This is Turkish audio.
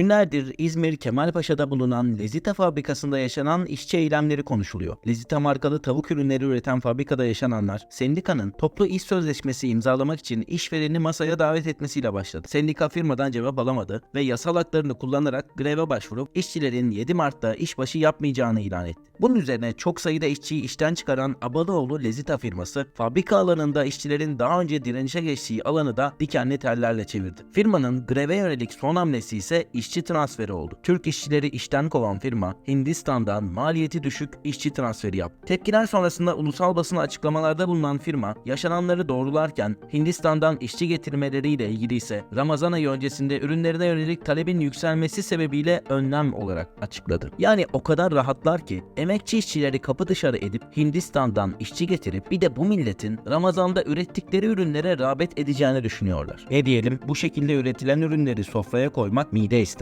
Günlerdir İzmir Kemalpaşa'da bulunan Lezita fabrikasında yaşanan işçi eylemleri konuşuluyor. Lezita markalı tavuk ürünleri üreten fabrikada yaşananlar, sendikanın toplu iş sözleşmesi imzalamak için işvereni masaya davet etmesiyle başladı. Sendika firmadan cevap alamadı ve yasal haklarını kullanarak greve başvurup işçilerin 7 Mart'ta işbaşı yapmayacağını ilan etti. Bunun üzerine çok sayıda işçiyi işten çıkaran Abalıoğlu Lezita firması, fabrika alanında işçilerin daha önce direnişe geçtiği alanı da dikenli tellerle çevirdi. Firmanın greve yönelik son hamlesi ise işçi transferi oldu. Türk işçileri işten kovan firma, Hindistan'dan maliyeti düşük işçi transferi yaptı. Tepkiler sonrasında ulusal basına açıklamalarda bulunan firma, yaşananları doğrularken Hindistan'dan işçi getirmeleriyle ilgili ise Ramazan ayı öncesinde ürünlerine yönelik talebin yükselmesi sebebiyle önlem olarak açıkladı. Yani o kadar rahatlar ki emekçi işçileri kapı dışarı edip Hindistan'dan işçi getirip bir de bu milletin Ramazan'da ürettikleri ürünlere rağbet edeceğini düşünüyorlar. Ne diyelim bu şekilde üretilen ürünleri sofraya koymak mide ister.